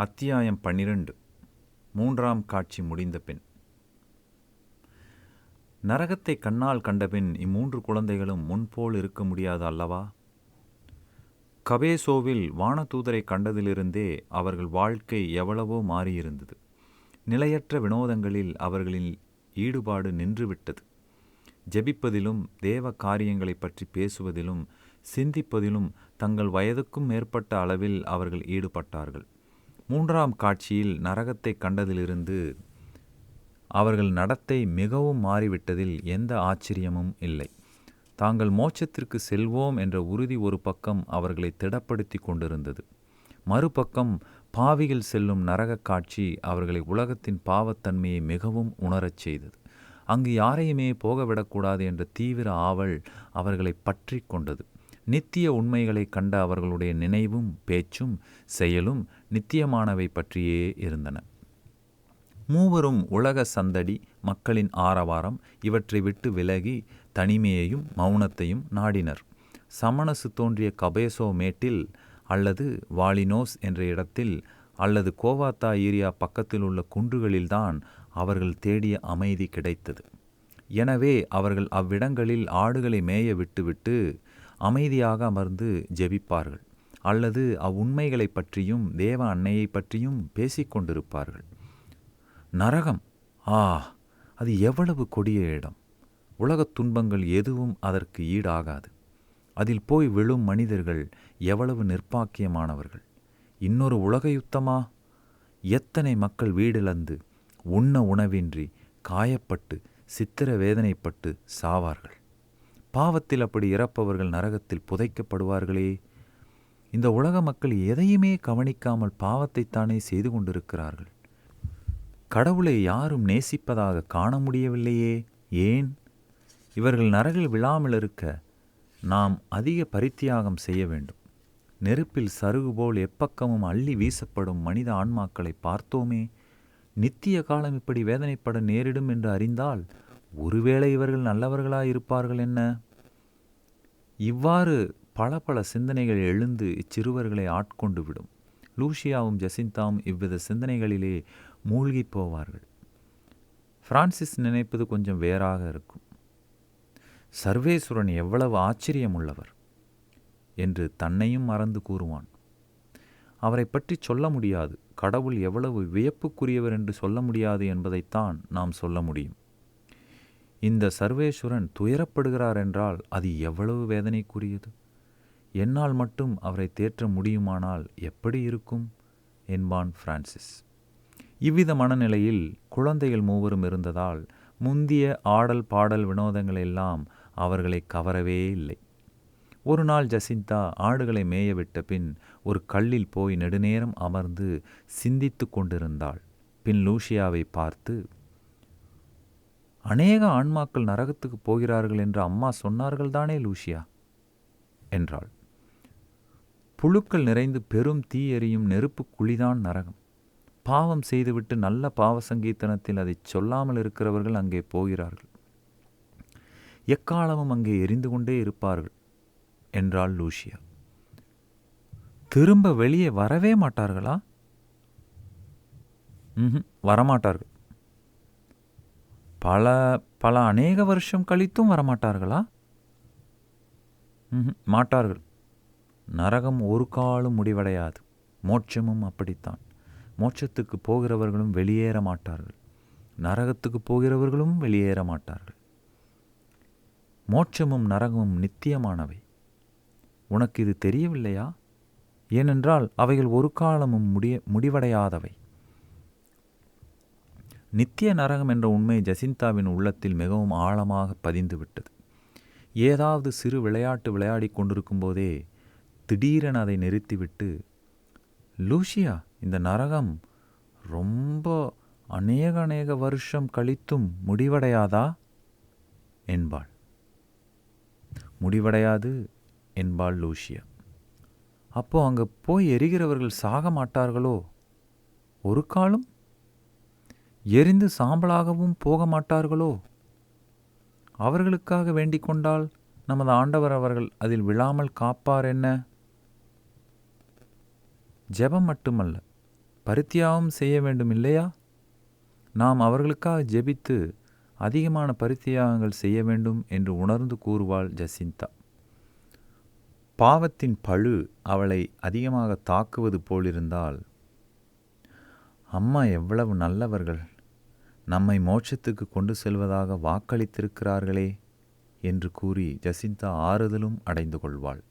அத்தியாயம் பன்னிரண்டு. மூன்றாம் காட்சி முடிந்த பின். நரகத்தை கண்ணால் கண்டபின் இம்மூன்று குழந்தைகளும் முன்போல் இருக்க முடியாது அல்லவா? கபேசோவில் வானதூதரை கண்டதிலிருந்தே அவர்கள் வாழ்க்கை எவ்வளவோ மாறியிருந்தது. நிலையற்ற வினோதங்களில் அவர்களின் ஈடுபாடு நின்றுவிட்டது. ஜெபிப்பதிலும் தேவ காரியங்களைப் பற்றி பேசுவதிலும் சிந்திப்பதிலும் தங்கள் வயதுக்கும் மேற்பட்ட அளவில் அவர்கள் ஈடுபட்டார்கள். மூன்றாம் காட்சியில் நரகத்தை கண்டதிலிருந்து அவர்கள் நடத்தை மிகவும் மாறிவிட்டதில் எந்த ஆச்சரியமும் இல்லை. தாங்கள் மோட்சத்திற்கு செல்வோம் என்ற உறுதி ஒரு பக்கம் அவர்களை திடப்படுத்தி கொண்டிருந்தது. மறுபக்கம் பாவிகள் செல்லும் நரகக் காட்சி அவர்களை உலகத்தின் பாவத்தன்மையை மிகவும் உணரச் செய்தது. அங்கு யாரையுமே போகவிடக்கூடாது என்ற தீவிர ஆவல் அவர்களை பற்றி கொண்டது. நித்திய உண்மைகளை கண்ட அவர்களுடைய நினைவும் பேச்சும் செயலும் நித்தியமானவை பற்றியே இருந்தன. மூவரும் உலக சந்தடி மக்களின் ஆரவாரம் இவற்றை விட்டு விலகி தனிமையையும் மௌனத்தையும் நாடினர். சமணசு தோன்றிய கபேசோ மேட்டில் அல்லது வாலினோஸ் என்ற இடத்தில் அல்லது கோவாத்தா ஏரியா பக்கத்தில் உள்ள குன்றுகளில்தான் அவர்கள் தேடிய அமைதி கிடைத்தது. எனவே அவர்கள் அவ்விடங்களில் ஆடுகளை மேய விட்டுவிட்டு அமைதியாக அமர்ந்து ஜெபிப்பார்கள். அல்லது அவ்வுண்மைகளை பற்றியும் தேவ அன்னையை பற்றியும் பேசிக்கொண்டிருப்பார்கள் நரகம் ஆ அது எவ்வளவு கொடிய இடம். உலகத் துன்பங்கள் எதுவும் அதற்கு ஈடாகாது. அதில் போய் விழும் மனிதர்கள் எவ்வளவு நிர்பாக்கியமானவர்கள் இன்னொரு உலக யுத்தமா எத்தனை மக்கள் வீடிழந்து உண்ண உணவின்றி காயப்பட்டு சித்திர வேதனைப்பட்டு சாவார்கள். பாவத்தில் அப்படி இறப்பவர்கள் நரகத்தில் புதைக்கப்படுவார்களே. இந்த உலக மக்கள் எதையுமே கவனிக்காமல் பாவத்தைத்தானே செய்து கொண்டிருக்கிறார்கள்? கடவுளை யாரும் நேசிப்பதாக காண முடியவில்லையே ஏன்? இவர்கள் நரகில் விழாமல் இருக்க நாம் அதிக பரித்தியாகம் செய்ய வேண்டும். நெருப்பில் சருகு போல் எப்பக்கமும் அள்ளி வீசப்படும் மனித ஆன்மாக்களை பார்த்தோமே நித்திய காலம் இப்படி வேதனைப்பட நேரிடும் என்று அறிந்தால் ஒருவேளை இவர்கள் நல்லவர்களாயிருப்பார்கள் என்ன? இவ்வாறு பல பல சிந்தனைகள் எழுந்து இச்சிறுவர்களை ஆட்கொண்டு விடும். லூஷியாவும் ஜசிந்தாவும் இவ்வித சிந்தனைகளிலே மூழ்கி போவார்கள். பிரான்சிஸ் நினைப்பது கொஞ்சம் வேறாக இருக்கும். சர்வேஸ்வரன் எவ்வளவு ஆச்சரியமுள்ளவர் என்று தன்னையும் மறந்து கூறுவான். அவரை பற்றி சொல்ல முடியாது. கடவுள் எவ்வளவு வியப்புக்குரியவர் என்று சொல்ல முடியாது என்பதைத்தான் நாம் சொல்ல முடியும். இந்த சர்வேஸ்வரன் துயரப்படுகிறார் என்றால் அது எவ்வளவு வேதனைக்குரியது? என்னால் மட்டும் அவரை தேற்ற முடியுமானால் எப்படி இருக்கும்? என்பான் பிரான்சிஸ். இவ்வித மனநிலையில் குழந்தைகள் மூவரும் இருந்ததால் முந்திய ஆடல் பாடல் வினோதங்கள் எல்லாம் அவர்களை கவரவே இல்லை. ஒரு நாள் ஜசிந்தா ஆடுகளை மேயவிட்ட பின் ஒரு கல்லில் போய் நெடுநேரம் அமர்ந்து சிந்தித்து கொண்டிருந்தாள். பின் லூஷியாவை பார்த்து அநேக ஆன்மாக்கள் நரகத்துக்கு போகிறார்கள் என்று அம்மா சொன்னார்கள் தானே லூஷியா என்றாள். புழுக்கள் நிறைந்து பெரும் தீ எரியும் நெருப்பு குழிதான் நரகம். பாவம் செய்துவிட்டு நல்ல பாவ சங்கீர்த்தனத்தில் அதை சொல்லாமல் இருக்கிறவர்கள் அங்கே போகிறார்கள். எக்காலமும் அங்கே எரிந்து கொண்டே இருப்பார்கள் என்றாள் லூஷியா திரும்ப வெளியே வரவே மாட்டார்களா? வரமாட்டார்கள். பல பல அநேக வருஷம் கழித்தும் வரமாட்டார்களா? மாட்டார்கள். நரகம் ஒரு காலம் முடிவடையாது. மோட்சமும் அப்படித்தான். மோட்சத்துக்கு போகிறவர்களும் வெளியேற மாட்டார்கள். நரகத்துக்கு போகிறவர்களும் வெளியேற மாட்டார்கள். மோட்சமும் நரகமும் நித்தியமானவை. உனக்கு இது தெரியவில்லையா? ஏனென்றால் அவைகள் ஒரு காலமும் முடிய முடிவடையாதவை. நித்திய நரகம் என்ற உண்மை ஜசிந்தாவின் உள்ளத்தில் மிகவும் ஆழமாக பதிந்துவிட்டது. ஏதாவது சிறு விளையாட்டு விளையாடி கொண்டிருக்கும் போதே திடீரென அதை நிறுத்திவிட்டு லூஷியா இந்த நரகம் ரொம்ப அநேக அநேக வருஷம் கழித்தும் முடிவடையாதா? என்பாள். முடிவடையாது என்பாள் லூஷியா அப்போ அங்கே போய் எரிகிறவர்கள் சாக மாட்டார்களோ? ஒரு காலம். எரிந்து சாம்பலாகவும் போக மாட்டார்களோ? அவர்களுக்காக வேண்டிக் கொண்டால் நமது ஆண்டவர் அவர்கள் அதில் விழாமல் காப்பார் என்ன? ஜெபம் மட்டுமல்ல பரித்தியாகம் செய்ய வேண்டும் இல்லையா? நாம் அவர்களுக்காக ஜெபித்து அதிகமான பரித்தியாகங்கள் செய்ய வேண்டும் என்று உணர்ந்து கூறுவாள் ஜசிந்தா. பாவத்தின் பழு அவளை அதிகமாக தாக்குவது போலிருந்தால் அம்மா எவ்வளவு நல்லவர்கள் நம்மை மோட்சத்துக்கு கொண்டு செல்வதாக வாக்களித்திருக்கிறார்களே என்று கூறி ஜசிந்தா ஆறுதலும் அடைந்து கொள்வாள்.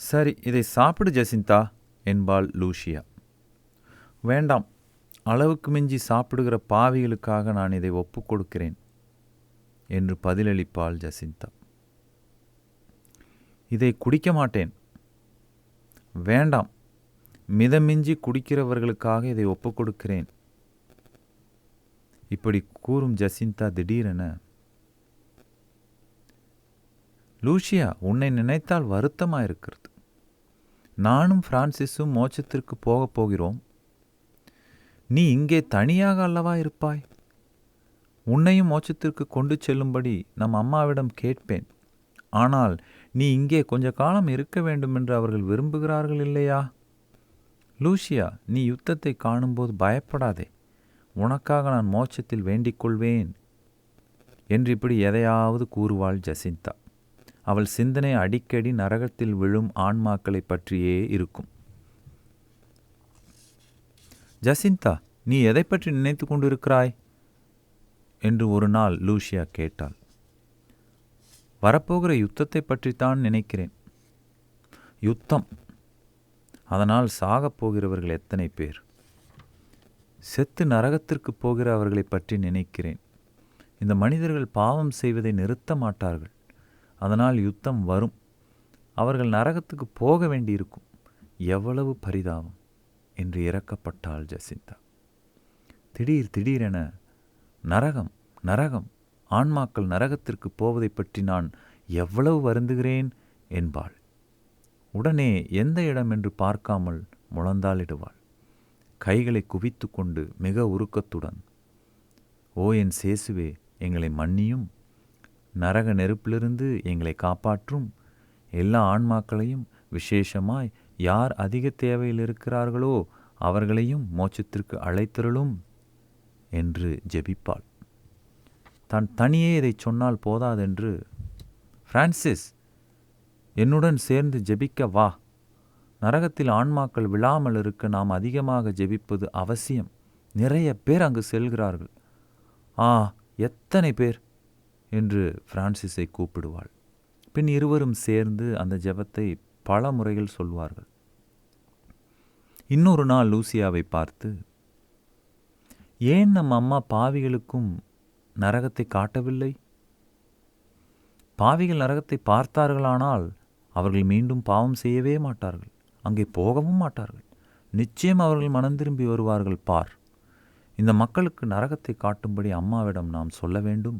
சரி இதை சாப்பிடு ஜசிந்தா என்பாள் லூஷியா. வேண்டாம் அளவுக்கு மிஞ்சி சாப்பிடுகிற பாவிகளுக்காக நான் இதை ஒப்புக்கொடுக்கிறேன் என்று பதிலளிப்பாள் ஜசிந்தா. இதை குடிக்க மாட்டேன். வேண்டாம் மிதமிஞ்சி குடிக்கிறவர்களுக்காக இதை ஒப்புக்கொடுக்கிறேன் இப்படி கூறும் ஜசிந்தா திடீரென லூஷியா உன்னை நினைத்தால் வருத்தமாக இருக்கிறது நானும் பிரான்சிஸும் மோட்சத்திற்கு போகப் போகிறோம். நீ இங்கே தனியாக அல்லவா இருப்பாய்? உன்னையும் மோட்சத்திற்கு கொண்டு செல்லும்படி நம் அம்மாவிடம் கேட்பேன். ஆனால் நீ இங்கே கொஞ்ச காலம் இருக்க வேண்டுமென்று அவர்கள் விரும்புகிறார்கள் இல்லையா? லூசியா நீ யுத்தத்தை காணும்போது பயப்படாதே. உனக்காக நான் மோட்சத்தில் வேண்டிக் கொள்வேன். என்று இப்படி எதையாவது கூறுவாள் ஜசிந்தா. அவள் சிந்தனை அடிக்கடி நரகத்தில் விழும் ஆன்மாக்களை பற்றியே இருக்கும். ஜசிந்தா நீ எதை பற்றி நினைத்து கொண்டிருக்கிறாய்? என்று ஒரு நாள் லூஷியா கேட்டாள். வரப்போகிற யுத்தத்தை பற்றித்தான் நினைக்கிறேன். யுத்தம்? அதனால் சாகப் போகிறவர்கள் எத்தனை பேர்? செத்து நரகத்திற்கு போகிற அவர்களை பற்றி நினைக்கிறேன். இந்த மனிதர்கள் பாவம் செய்வதை நிறுத்த மாட்டார்கள். அதனால் யுத்தம் வரும். அவர்கள் நரகத்துக்கு போக வேண்டியிருக்கும். எவ்வளவு பரிதாபம்! என்று இறக்கப்பட்டாள் ஜசிந்தா. திடீர் திடீரென நரகம் நரகம்! ஆன்மாக்கள் நரகத்திற்கு போவதை பற்றி நான் எவ்வளவு வருந்துகிறேன்? என்பாள். உடனே எந்த இடம் என்று பார்க்காமல் முழந்தாளிடுவாள் கைகளை குவித்து கொண்டு மிக உருக்கத்துடன் ஓ என் சேசுவே எங்களை மன்னியும். நரக நெருப்பிலிருந்து எங்களை காப்பாற்றும் எல்லா ஆன்மாக்களையும் விசேஷமாய் யார் அதிக தேவையில் இருக்கிறார்களோ அவர்களையும் மோட்சத்திற்கு அழைத்திருளும் என்று ஜெபிப்பாள். தான் தனியே இதை சொன்னால் போதாதென்று பிரான்சிஸ் என்னுடன் சேர்ந்து ஜெபிக்க வா. நரகத்தில் ஆன்மாக்கள் விழாமல் இருக்க நாம் அதிகமாக ஜெபிப்பது அவசியம். நிறைய பேர் அங்கு செல்கிறார்கள். ஆ எத்தனை பேர்? என்று பிரான்சிஸை கூப்பிடுவாள். பின் இருவரும் சேர்ந்து அந்த ஜெபத்தை பல முறைகள் சொல்வார்கள். இன்னொரு நாள் லூசியாவை பார்த்து ஏன் நம் அம்மா பாவிகளுக்கும் நரகத்தை காட்டவில்லை? பாவிகள் நரகத்தை பார்த்தார்களானால் அவர்கள் மீண்டும் பாவம் செய்யவே மாட்டார்கள். அங்கே போகவும் மாட்டார்கள். நிச்சயம் அவர்கள் மனம் திரும்பி வருவார்கள். பார் இந்த மக்களுக்கு நரகத்தை காட்டும்படி அம்மாவிடம் நாம் சொல்ல வேண்டும்.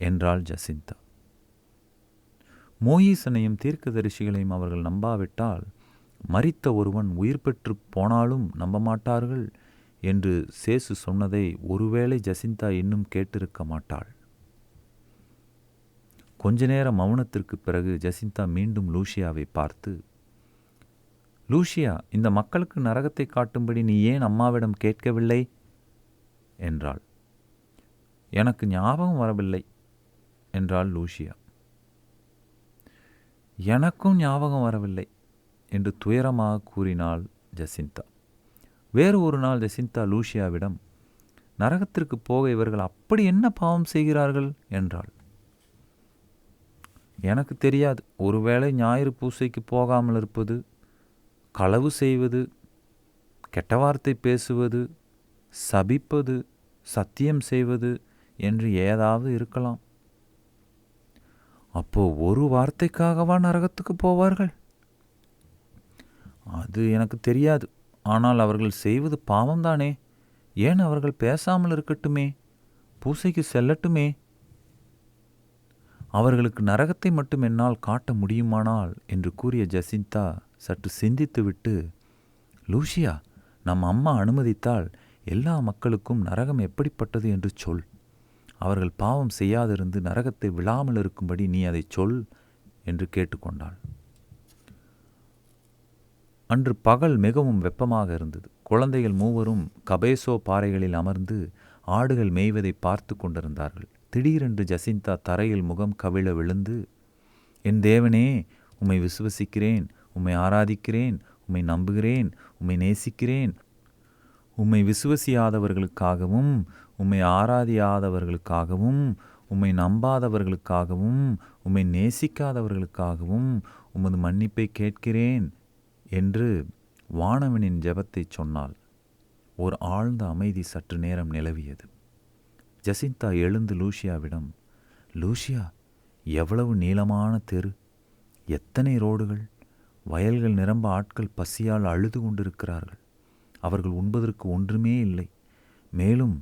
என்றாள் ஜசிந்தா. மோயீசனையும் தீர்க்கதரிசிகளையும் அவர்கள் நம்பாவிட்டால் மறித்த ஒருவன் உயிர் பெற்று போனாலும் நம்ப மாட்டார்கள் என்று சேசு சொன்னதை ஒருவேளை ஜசிந்தா இன்னும் கேட்டிருக்க மாட்டாள். கொஞ்ச நேர மௌனத்திற்கு பிறகு ஜசிந்தா மீண்டும் லூஷியாவை பார்த்து லூஷியா இந்த மக்களுக்கு நரகத்தை காட்டும்படி நீ ஏன் அம்மாவிடம் கேட்கவில்லை? என்றாள். எனக்கு ஞாபகம் வரவில்லை. என்றாள் லூஷியா எனக்கும் ஞாபகம் வரவில்லை என்று துயரமாக கூறினாள் ஜசிந்தா. வேறு ஒரு நாள் ஜசிந்தா லூஷியாவிடம் நரகத்திற்கு போக இவர்கள் அப்படி என்ன பாவம் செய்கிறார்கள்? என்றாள். எனக்கு தெரியாது. ஒருவேளை ஞாயிறு பூசைக்கு போகாமல் இருப்பது களவு செய்வது கெட்ட வார்த்தை பேசுவது சபிப்பது சத்தியம் செய்வது என்று ஏதாவது இருக்கலாம். அப்போ ஒரு வார்த்தைக்காகவா நரகத்துக்கு போவார்கள்? அது எனக்கு தெரியாது. ஆனால் அவர்கள் செய்வது பாவம்தானே? ஏன் அவர்கள் பேசாமல் இருக்கட்டுமே? பூசைக்கு செல்லட்டுமே? அவர்களுக்கு நரகத்தை மட்டும் என்னால் காட்ட முடியுமானால்? என்று கூறிய ஜசிந்தா சற்று சிந்தித்துவிட்டு லூஷியா நம் அம்மா அனுமதித்தால் எல்லா மக்களுக்கும் நரகம் எப்படிப்பட்டது என்று சொல். அவர்கள் பாவம் செய்யாதிருந்து நரகத்தை விழாமல் இருக்கும்படி நீ அதை சொல் என்று கேட்டுக்கொண்டாள். அன்று பகல் மிகவும் வெப்பமாக இருந்தது. குழந்தைகள் மூவரும் கபேசோ பாறைகளில் அமர்ந்து ஆடுகள் மேய்வதை பார்த்து கொண்டிருந்தார்கள். திடீரென்று ஜசிந்தா தரையில் முகம் கவிழ விழுந்து என் தேவனே உம்மை விசுவசிக்கிறேன் உம்மை ஆராதிக்கிறேன் உம்மை நம்புகிறேன் உம்மை நேசிக்கிறேன் உம்மை விசுவசியாதவர்களுக்காகவும் உம்மை ஆராதியாதவர்களுக்காகவும் உம்மை நம்பாதவர்களுக்காகவும் உம்மை நேசிக்காதவர்களுக்காகவும் உமது மன்னிப்பை கேட்கிறேன் என்று வானவனின் ஜெபத்தைச் சொன்னால் ஒரு ஆழ்ந்த அமைதி சற்று நேரம் நிலவியது. ஜசிந்தா எழுந்து லூசியாவிடம் லூஷியா எவ்வளவு நீளமான தெரு எத்தனை ரோடுகள் வயல்கள் நிரம்ப ஆட்கள் பசியால் அழுது கொண்டிருக்கிறார்கள் அவர்கள் உண்பதற்கு ஒன்றுமே இல்லை மேலும்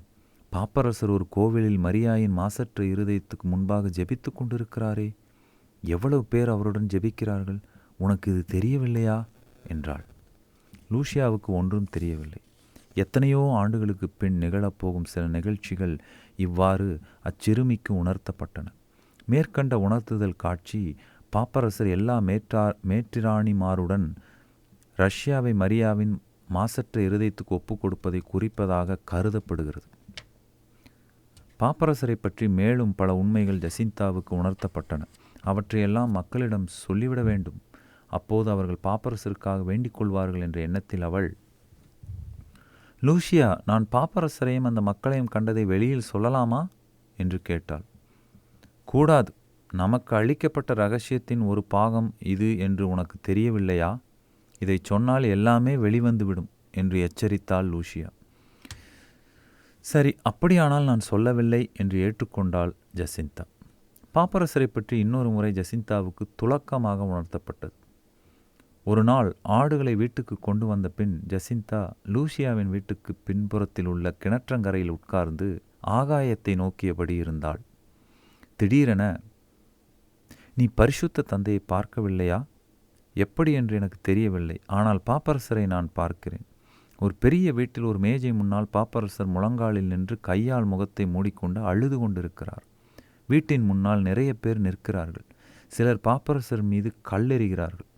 பாப்பரசர் ஒரு கோவிலில் மரியாயின் மாசற்ற இருதயத்துக்கு முன்பாக ஜெபித்து கொண்டிருக்கிறாரே. எவ்வளவு பேர் அவருடன் ஜெபிக்கிறார்கள்? உனக்கு இது தெரியவில்லையா? என்றாள். லூசியாவுக்கு ஒன்றும் தெரியவில்லை. எத்தனையோ ஆண்டுகளுக்கு பின் நிகழப்போகும் சில நிகழ்ச்சிகள் இவ்வாறு அச்சிறுமிக்கு உணர்த்தப்பட்டன. மேற்கண்ட உணர்த்துதல் காட்சி பாப்பரசர் எல்லா மேற்றார் மேற்றிராணிமாருடன் ரஷ்யாவை மரியாவின் மாசற்ற இருதயத்துக்கு ஒப்புக் கொடுப்பதை குறிப்பதாக கருதப்படுகிறது. பாப்பரசரை பற்றி மேலும் பல உண்மைகள் ஜசிந்தாவுக்கு உணர்த்தப்பட்டன. அவற்றையெல்லாம் மக்களிடம் சொல்லிவிட வேண்டும். அப்போது அவர்கள் பாப்பரசருக்காக வேண்டிக் கொள்வார்கள் என்ற எண்ணத்தில் அவள் லூஷியா நான் பாப்பரசரையும் அந்த மக்களையும் கண்டதை வெளியில் சொல்லலாமா? என்று கேட்டாள். கூடாது. நமக்கு அளிக்கப்பட்ட ரகசியத்தின் ஒரு பாகம் இது என்று உனக்கு தெரியவில்லையா? இதை சொன்னால் எல்லாமே வெளிவந்துவிடும் என்று எச்சரித்தாள் லூஷியா சரி அப்படியானால் நான் சொல்லவில்லை என்று ஏற்றுக்கொண்டாள் ஜசிந்தா. பாப்பரசரை பற்றி இன்னொரு முறை ஜசிந்தாவுக்கு துலக்கமாக உணர்த்தப்பட்டது. ஒரு நாள் ஆடுகளை வீட்டுக்கு கொண்டு வந்த பின் ஜசிந்தா லூசியாவின் வீட்டுக்கு பின்புறத்தில் உள்ள கிணற்றங்கரையில் உட்கார்ந்து ஆகாயத்தை நோக்கியபடி இருந்தாள். திடீரென நீ பரிசுத்த தந்தையை பார்க்கவில்லையா? எப்படி? என்று எனக்கு தெரியவில்லை. ஆனால் பாப்பரசரை நான் பார்க்கிறேன். ஒரு பெரிய வீட்டில் ஒரு மேஜை முன்னால் பாப்பரசர் முழங்காலில் நின்று கையால் முகத்தை மூடிக்கொண்டு அழுது கொண்டிருக்கிறார். வீட்டின் முன்னால் நிறைய பேர் நிற்கிறார்கள். சிலர் பாப்பரசர் மீது கல்லெறிகிறார்கள்.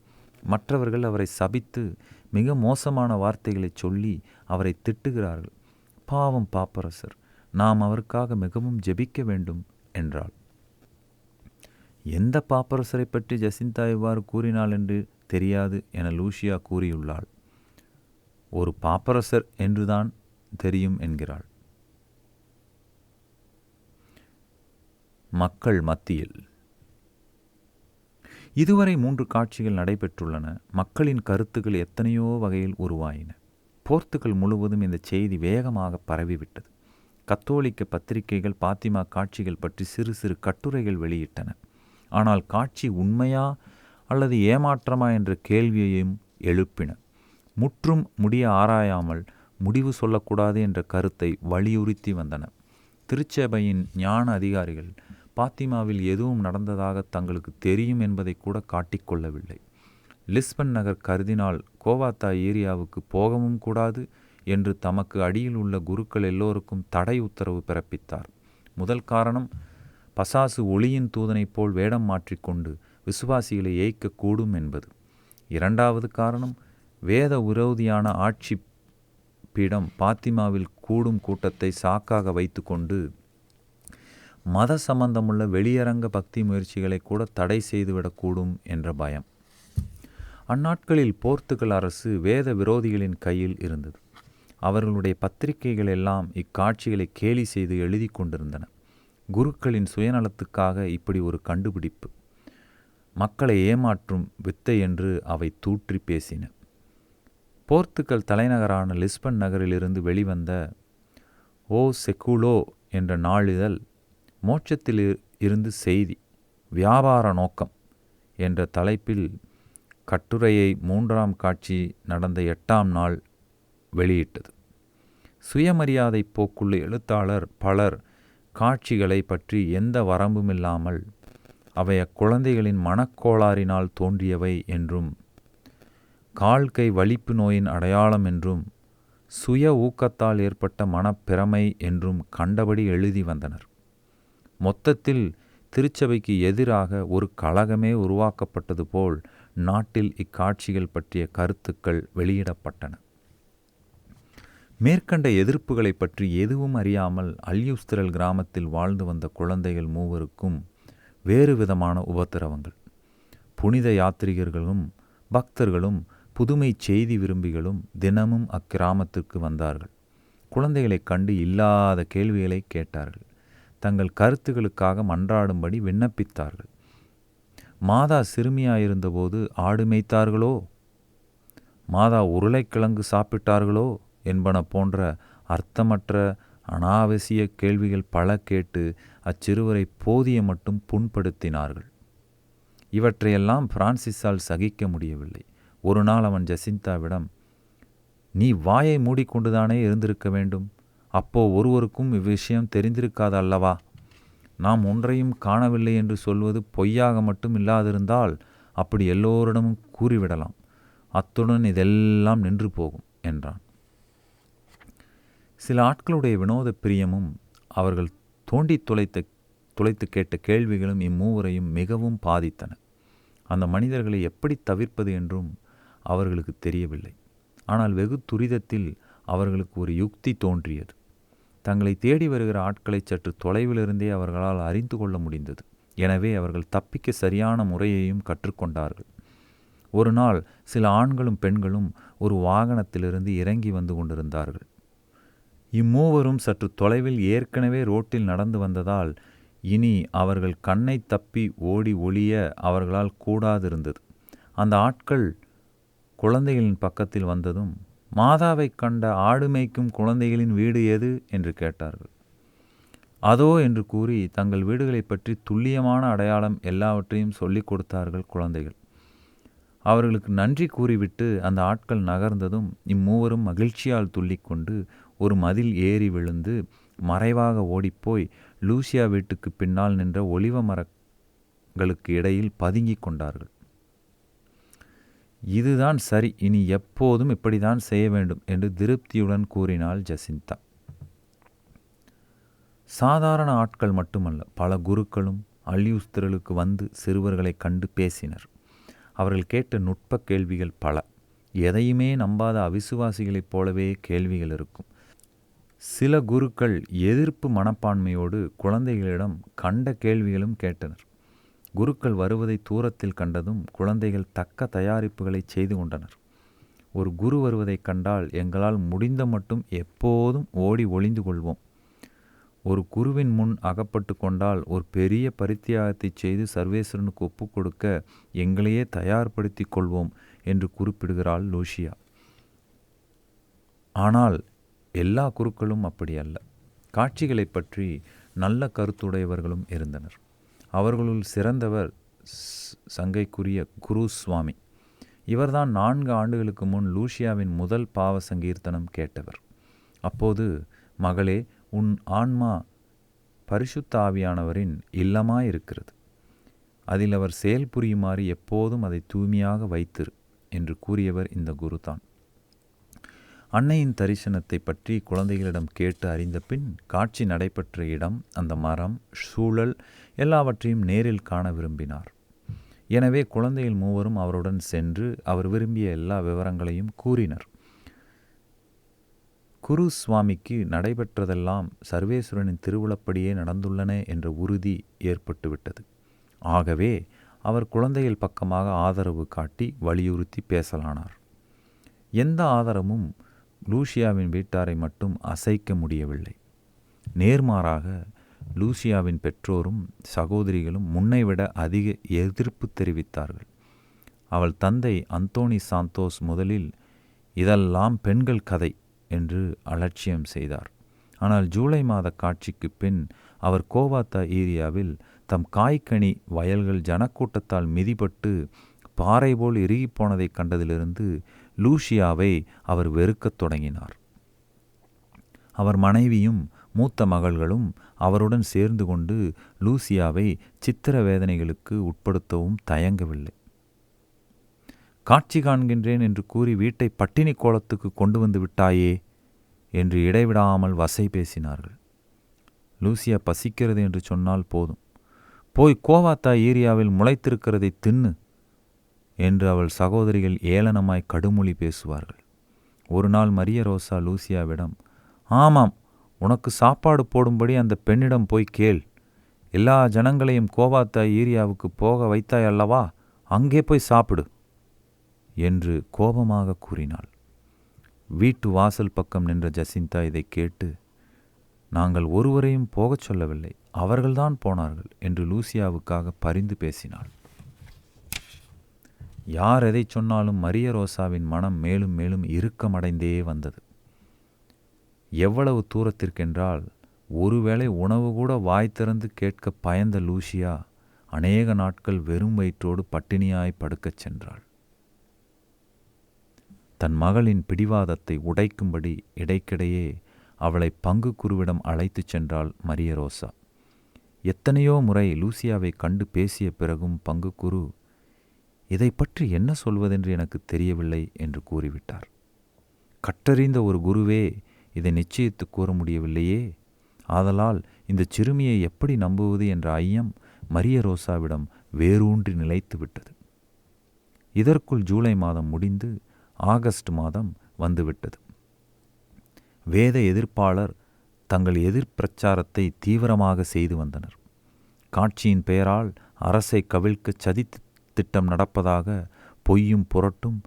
மற்றவர்கள் அவரை சபித்து மிக மோசமான வார்த்தைகளை சொல்லி அவரை திட்டுகிறார்கள். பாவம் பாப்பரசர் நாம் அவருக்காக மிகவும் ஜெபிக்க வேண்டும் என்றாள். எந்த பாப்பரசரை பற்றி ஜசிந்தா இவ்வாறு கூறினாள் என்று தெரியாது என லூஷியா கூறியுள்ளாள். ஒரு பாப்பரசர் என்றுதான் தெரியும் என்கிறாள். மக்கள் மத்தியில். இதுவரை மூன்று காட்சிகள் நடைபெற்றுள்ளன. மக்களின் கருத்துக்கள் எத்தனையோ வகையில் உருவாயின. போர்த்துகல் முழுவதும் இந்த செய்தி வேகமாக பரவிவிட்டது. கத்தோலிக்க பத்திரிகைகள் பாத்திமா காட்சிகள் பற்றி சிறு சிறு கட்டுரைகள் வெளியிட்டன. ஆனால் காட்சி உண்மையா அல்லது ஏமாற்றமா என்ற கேள்வியையும் எழுப்பின. முற்றும் முடிய ஆராயாமல் முடிவு சொல்லக்கூடாது என்ற கருத்தை வலியுறுத்தி வந்தன. திருச்சபையின் ஞான அதிகாரிகள் பாத்திமாவில் எதுவும் நடந்ததாக தங்களுக்கு தெரியும் என்பதை கூட காட்டிக்கொள்ளவில்லை லிஸ்பன் நகர் கருதினால் கோவாத்தா ஏரியாவுக்கு போகவும் கூடாது என்று தமக்கு அடியில் உள்ள குருக்கள் எல்லோருக்கும் தடை உத்தரவு பிறப்பித்தார். முதல் காரணம் பசாசு ஒளியின் தூதனைப் போல் வேடம் மாற்றிக்கொண்டு விசுவாசிகளை ஏய்க்கக்கூடும் என்பது. இரண்டாவது காரணம் வேத விரோதியான ஆட்சி பீடம் பாத்திமாவில் கூடும் கூட்டத்தை சாக்காக வைத்துக்கொண்டு மத சம்பந்தமுள்ள வெளியரங்க பக்தி முயற்சிகளை கூட தடை செய்துவிடக்கூடும் என்ற பயம். அந்நாட்களில் போர்த்துகல் அரசு வேத விரோதிகளின் கையில் இருந்தது. அவர்களுடைய பத்திரிகைகள் எல்லாம் இக்காட்சிகளை கேலி செய்து எழுதி கொண்டிருந்தன. குருக்களின் சுயநலத்துக்காக இப்படி ஒரு கண்டுபிடிப்பு. மக்களை ஏமாற்றும் வித்தை என்று அவை தூற்றி பேசின. போர்த்துக்கல் தலைநகரான லிஸ்பன் நகரிலிருந்து வெளிவந்த ஓ செக்குலோ என்ற நாளிதழ் மோட்சத்தில் இருந்து செய்தி வியாபார நோக்கம் என்ற தலைப்பில் கட்டுரையை மூன்றாம் காட்சி நடந்த எட்டாம் நாள் வெளியிட்டது. சுயமரியாதை போக்குள்ள எழுத்தாளர் பலர் காட்சிகளை பற்றி எந்த வரம்புமில்லாமல் அவை அக்குழந்தைகளின் மனக்கோளாறினால் தோன்றியவை என்றும் கால் கை வலிப்பு நோயின் அடையாளம் என்றும் சுய ஊக்கத்தால் ஏற்பட்ட மனப்பிரமை என்றும் கண்டபடி எழுதி வந்தனர். மொத்தத்தில் திருச்சபைக்கு எதிராக ஒரு கழகமே உருவாக்கப்பட்டது போல் நாட்டில் இக்காட்சிகள் பற்றிய கருத்துக்கள் வெளியிடப்பட்டன. மேற்கண்ட எதிர்ப்புகளை பற்றி எதுவும் அறியாமல் அல்யூஸ்திரல் கிராமத்தில் வாழ்ந்து வந்த குழந்தைகள் மூவருக்கும் வேறு விதமான உபத்திரவங்கள். புனித யாத்ரிகர்களும் பக்தர்களும் புதுமை செய்தி விரும்பிகளும் தினமும் அக்கிராமத்திற்கு வந்தார்கள். குழந்தைகளைக் கண்டு இல்லாத கேள்விகளை கேட்டார்கள். தங்கள் கருத்துகளுக்காக மன்றாடும்படி விண்ணப்பித்தார்கள். மாதா சிறுமியாயிருந்தபோது ஆடு மேய்த்தார்களோ? மாதா உருளைக்கிழங்கு சாப்பிட்டார்களோ? என்பன போன்ற அர்த்தமற்ற அனாவசிய கேள்விகள் பல கேட்டு அச்சிறுவரை போதிய மட்டும் புண்படுத்தினார்கள். இவற்றையெல்லாம் பிரான்சிஸால் சகிக்க முடியவில்லை. ஒரு நாள் அவன் ஜசிந்தாவிடம் நீ வாயை மூடிக்கொண்டுதானே இருந்திருக்க வேண்டும்? அப்போ ஒருவருக்கும் இவ்விஷயம் தெரிந்திருக்காது அல்லவா? நாம் ஒன்றையும் காணவில்லை என்று சொல்வது பொய்யாக மட்டும் இல்லாதிருந்தால் அப்படி எல்லோரிடமும் கூறிவிடலாம். அத்துடன் இதெல்லாம் நின்று போகும் என்றான். சில ஆட்களுடைய வினோத பிரியமும் அவர்கள் தோண்டி துளைத்த துளைத்து கேட்ட கேள்விகளும் இம்மூவரையும் மிகவும் பாதித்தன. அந்த மனிதர்களை எப்படி தவிர்ப்பது என்றும் அவர்களுக்கு தெரியவில்லை. ஆனால் வெகு துரிதத்தில் அவர்களுக்கு ஒரு யுக்தி தோன்றியது. தங்களை தேடி வருகிற ஆட்களை சற்று தொலைவிலிருந்தே அவர்களால் அறிந்து கொள்ள முடிந்தது. எனவே அவர்கள் தப்பிக்க சரியான முறையையும் கற்றுக்கொண்டார்கள். ஒரு நாள் சில ஆண்களும் பெண்களும் ஒரு வாகனத்திலிருந்து இறங்கி வந்து கொண்டிருந்தார்கள். இம்மூவரும் சற்று தொலைவில் ஏற்கனவே ரோட்டில் நடந்து வந்ததால் இனி அவர்கள் கண்ணை தப்பி ஓடி ஒளிய அவர்களால் கூடாதிருந்தது. அந்த ஆட்கள் குழந்தைகளின் பக்கத்தில் வந்ததும் மாதாவை கண்ட ஆடு மேய்க்கும் குழந்தைகளின் வீடு எது? என்று கேட்டார்கள். அதோ என்று கூறி தங்கள் வீடுகளை பற்றி துல்லியமான அடையாளம் எல்லாவற்றையும் சொல்லிக் கொடுத்தார்கள் குழந்தைகள். அவர்களுக்கு நன்றி கூறிவிட்டு அந்த ஆட்கள் நகர்ந்ததும் இம்மூவரும் மகிழ்ச்சியால் துள்ளிக்கொண்டு ஒரு மதில் ஏறி விழுந்து மறைவாக ஓடிப்போய் லூசியா வீட்டுக்கு பின்னால் நின்ற ஒலிவ மரங்களுக்கு இடையில் பதுங்கிக் கொண்டார்கள். இதுதான் சரி இனி எப்போதும் இப்படிதான் செய்ய வேண்டும் என்று திருப்தியுடன் கூறினாள் ஜசிந்தா. சாதாரண ஆட்கள் மட்டுமல்ல பல குருக்களும் அல்யூஸ்திரலுக்கு வந்து சிறுவர்களை கண்டு பேசினர். அவர்கள் கேட்ட நுட்ப கேள்விகள் பல. எதையுமே நம்பாத அவிசுவாசிகளைப் போலவே கேள்விகள் இருக்கும். சில குருக்கள் எதிர்ப்பு மனப்பான்மையோடு குழந்தைகளிடம் கண்ட கேள்விகளும் கேட்டனர். குருக்கள் வருவதை தூரத்தில் கண்டதும் குழந்தைகள் தக்க தயாரிப்புகளை செய்து கொண்டனர். ஒரு குரு வருவதைக் கண்டால் எங்களால் முடிந்த மட்டும் எப்போதும் ஓடி ஒளிந்து கொள்வோம். ஒரு குருவின் முன் அகப்பட்டு கொண்டால் ஒரு பெரிய பரித்தியாகத்தை செய்து சர்வேஸ்வரனுக்கு ஒப்புக் கொடுக்க எங்களையே தயார்படுத்தி கொள்வோம் என்று குறிப்பிடுகிறாள் லூஷியா ஆனால் எல்லா குருக்களும் அப்படி அல்ல. காட்சிகளை பற்றி நல்ல கருத்துடையவர்களும் இருந்தனர். அவர்களுள் சிறந்தவர் சங்கைக்குரிய குரு சுவாமி. இவர்தான் நான்கு ஆண்டுகளுக்கு முன் லூஷியாவின் முதல் பாவ சங்கீர்த்தனம் கேட்டவர். அப்போது மகளே உன் ஆன்மா பரிசுத்த ஆவியானவரின் இல்லமாயிருக்கிறது. அதில் அவர் செயல் புரியுமாறு எப்போதும் அதை தூய்மையாக வைத்திரு என்று கூறியவர் இந்த குருதான். அன்னையின் தரிசனத்தை பற்றி குழந்தைகளிடம் கேட்டு அறிந்த பின் காட்சி நடைபெற்ற இடம் அந்த மரம் சூழல் எல்லாவற்றையும் நேரில் காண விரும்பினார். எனவே குழந்தைகள் மூவரும் அவருடன் சென்று அவர் விரும்பிய எல்லா விவரங்களையும் கூறினர். குரு சுவாமிக்கு நடைபெற்றதெல்லாம் சர்வேஸ்வரனின் திருவிழப்படியே நடந்துள்ளன என்ற உறுதி ஏற்பட்டுவிட்டது. ஆகவே அவர் குழந்தைகள் பக்கமாக ஆதரவு காட்டி வலியுறுத்தி பேசலானார். எந்த ஆதரவும் லூசியாவின் வீட்டாரை மட்டும் அசைக்க முடியவில்லை. நேர்மாறாக லூசியாவின் பெற்றோரும் சகோதரிகளும் முன்னைவிட அதிக எதிர்ப்பு தெரிவித்தார்கள். அவள் தந்தை அந்தோனி சாந்தோஸ் முதலில் இதெல்லாம் பெண்கள் கதை என்று அலட்சியம் செய்தார். ஆனால் ஜூலை மாத காட்சிக்கு பின் அவர் கோவாத்தா ஏரியாவில் தம் காய்கனி வயல்கள் ஜனக்கூட்டத்தால் மிதிப்பட்டு பாறை போல் இறுகிப்போனதை கண்டதிலிருந்து லூஷியாவை அவர் வெறுக்கத் தொடங்கினார். அவர் மனைவியும் மூத்த மகள்களும் அவருடன் சேர்ந்து கொண்டு லூசியாவை சித்திர வேதனைகளுக்கு உட்படுத்தவும் தயங்கவில்லை. காட்சி காண்கின்றேன் என்று கூறி வீட்டை பட்டினி கோலத்துக்கு கொண்டு வந்து விட்டாயே என்று இடைவிடாமல் வசை பேசினார்கள். லூசியா பசிக்கிறது என்று சொன்னால் போதும். போய் கோவாத்தா ஏரியாவில் முளைத்திருக்கிறதை தின்னு என்று அவள் சகோதரிகள் ஏளனமாய் கடுமொழி பேசுவார்கள். ஒரு நாள் மரிய ரோசா லூசியாவிடம் ஆமாம் உனக்கு சாப்பாடு போடும்படி அந்த பெண்ணிடம் போய் கேள். எல்லா ஜனங்களையும் கோவாத்தா ஈரியாவுக்கு போக வைத்தாய் அல்லவா? அங்கே போய் சாப்பிடு என்று கோபமாக கூறினாள். வீட்டு வாசல் பக்கம் நின்ற ஜசிந்தா இதை கேட்டு நாங்கள் ஒருவரையும் போகச் சொல்லவில்லை அவர்கள்தான் போனார்கள் என்று லூசியாவுக்காக பரிந்து பேசினாள். யார் எதை சொன்னாலும் மரிய ரோசாவின் மனம் மேலும் மேலும் இறுக்கமடைந்தே வந்தது. எவ்வளவு தூரத்திற்கென்றால் ஒருவேளை உணவு கூட வாய் திறந்து கேட்க பயந்த லூசியா அநேக நாட்கள் வெறும் வயிற்றோடு பட்டினியாய் படுக்கச் சென்றாள். தன் மகளின் பிடிவாதத்தை உடைக்கும்படி இடைக்கிடையே அவளை பங்கு குருவிடம் அழைத்துச் சென்றாள் மரியரோசா எத்தனையோ முறை லூசியாவை கண்டு பேசிய பிறகும் பங்கு குரு இதை பற்றி என்ன சொல்வதென்று எனக்கு தெரியவில்லை என்று கூறிவிட்டார். கற்றறிந்த ஒரு குருவே இதை நிச்சயித்து கூற முடியவில்லையே ஆதலால் இந்த சிறுமியை எப்படி நம்புவது என்ற ஐயம் மரிய ரோசாவிடம் வேரூன்றி நிலைத்து விட்டது இதற்குள் ஜூலை மாதம் முடிந்து ஆகஸ்ட் மாதம் வந்துவிட்டது. வேத எதிர்ப்பாளர் தங்கள் எதிர்ப்பிரச்சாரத்தை தீவிரமாக செய்து வந்தனர். காட்சியின் பெயரால் அரசை கவிழ்க்க சதி திட்டம் நடப்பதாக பொய்யும் புரட்டும்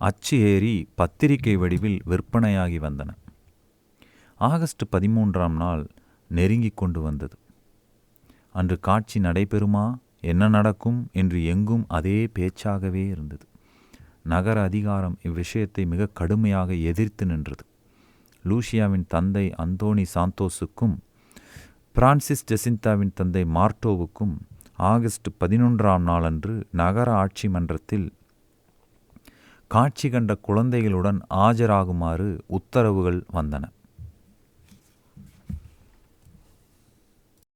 அச்சு ஏறி பத்திரிகை வடிவில் விற்பனையாகி வந்தன. ஆகஸ்ட் பதிமூன்றாம் நாள் நெருங்கிக் கொண்டு வந்தது. அன்று காட்சி நடைபெறுமா என்ன நடக்கும் என்று எங்கும் அதே பேச்சாகவே இருந்தது. நகர அதிகாரம் இவ்விஷயத்தை மிக கடுமையாக எதிர்த்து நின்றது. லூசியாவின் தந்தை அந்தோனி சாந்தோஸுக்கும் பிரான்சிஸ் ஜெசிந்தாவின் தந்தை மார்ட்டோவுக்கும் ஆகஸ்ட் பதினொன்றாம் நாளன்று நகர ஆட்சி மன்றத்தில் காட்சி கண்ட குழந்தைகளுடன் ஆஜராகுமாறு உத்தரவுகள் வந்தன.